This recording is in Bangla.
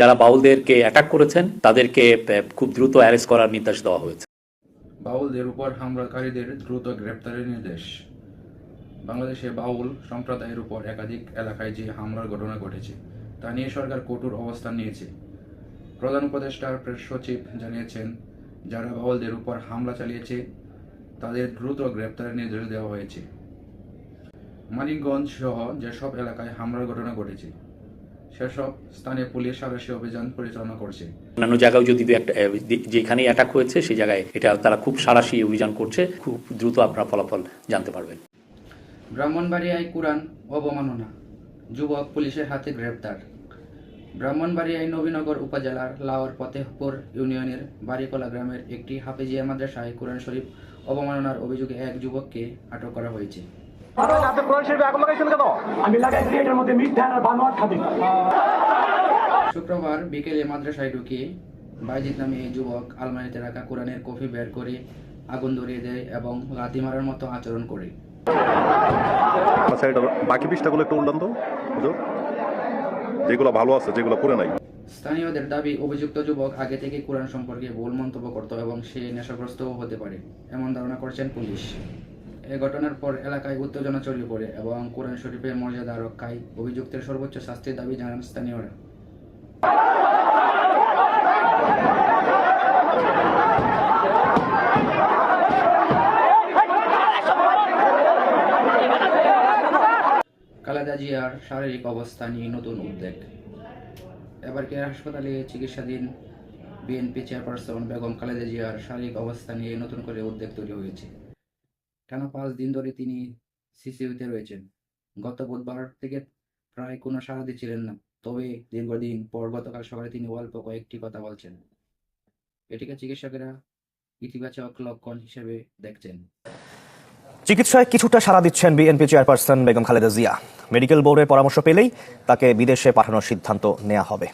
যারা বাউলদেরকে অ্যাটাক করেছেন, তাদেরকে খুব দ্রুত অ্যারেস্ট করার নির্দেশ দেওয়া হয়েছে। বাউলদের উপর হামলাকারীদের দ্রুত গ্রেপ্তারের নির্দেশ। বাংলাদেশে বাউল সম্প্রদায়ের উপর একাধিক এলাকায় যে হামলার ঘটনা ঘটেছে, তা নিয়ে সরকার কঠোর অবস্থান নিয়েছে। প্রধান উপদেষ্টার প্রেস সচিব জানিয়েছেন, যারা বাউলদের উপর হামলা চালিয়েছে, তাদের দ্রুত গ্রেপ্তারের নির্দেশ দেওয়া হয়েছে। মানিকগঞ্জ সহ যেসব এলাকায় হামলার ঘটনা ঘটেছে সেসব স্থানে পুলিশ সারাশি অভিযান পরিচালনা করছে। অন্যান্য জায়গায় যদি একটা যেখানে অ্যাটাক হয়েছে সেই জায়গায় এটা তারা খুব সারাশি অভিযান করছে খুব দ্রুত আপনারা ফলাফল জানতে পারবেন। ব্রাহ্মণবাড়িয়ায় কুরআন অবমাননা যুবক পুলিশের হাতে গ্রেপ্তার। ব্রাহ্মণবাড়িয়ায় নবীনগর উপজেলার লাওয়ার ফতেহপুর ইউনিয়নের বাড়িকলা গ্রামের একটি হাফেজিয়া মাদ্রাসায় কোরআন শরীফ অবমাননার অভিযোগে এক যুবককে আটক করা হয়েছে। আপনি কোরআন শরীফে আগুন লাগাইছেন কেন? আমি লাগাইছি এটার মধ্যে মিথ্যা আর বানোয়ার খাবি। শুক্রবার বিকেলে মাদ্রাসায় ঢুকে বাইজিৎ নামে এই যুবক আলমারিতে রাখা কোরআনের কফি বের করে আগুন ধরিয়ে দেয় এবং লাথি মারার মতো আচরণ করে। আচ্ছা এটা বাকি পৃষ্ঠাগুলো একটু উল্টান তো যেগুলো ভালো আছে যেগুলো করে নাই। স্থানীয়দের দাবি অভিযুক্ত যুবক আগে থেকে কোরআন সম্পর্কে ভুল মন্তব্য করত এবং সে নেশাগ্রস্তও হতে পারে এমন ধারণা করছেন পুলিশ। এ ঘটনার পর এলাকায় উত্তেজনা ছড়িয়ে পড়ে এবং কোরআন শরীফের মর্যাদা রক্ষায় অভিযুক্তের সর্বোচ্চ শাস্তির দাবি জানান স্থানীয়রা। খালেদা জিয়ার শারীরিক অবস্থা নিয়ে নতুন উদ্বেগ। এবার কেয়ার হাসপাতালে চিকিৎসাধীন বিএনপি চেয়ারপারসন বেগম খালেদা জিয়ার শারীরিক অবস্থা নিয়ে নতুন করে উদ্বেগ তৈরি হয়েছে। টানা পাঁচ দিন ধরে তিনি সিসিউতে রয়েছেন? গত বুধবার থেকে প্রায় কোনো সাড়া দিচ্ছিলেন না। তবে দীর্ঘদিন পর গতকাল সকালে তিনি অল্প কয়েকটি কথা বলছেন। এটিকে চিকিৎসকেরা ইতিবাচক লক্ষণ হিসেবে দেখছেন। চিকিৎসায় কিছুটা সাড়া দিচ্ছেন BNP chairperson Begum Khaleda Zia. Medical বোর্ডের পরামর্শ পেলেই তাকে বিদেশে পাঠানোর সিদ্ধান্ত নেওয়া হবে।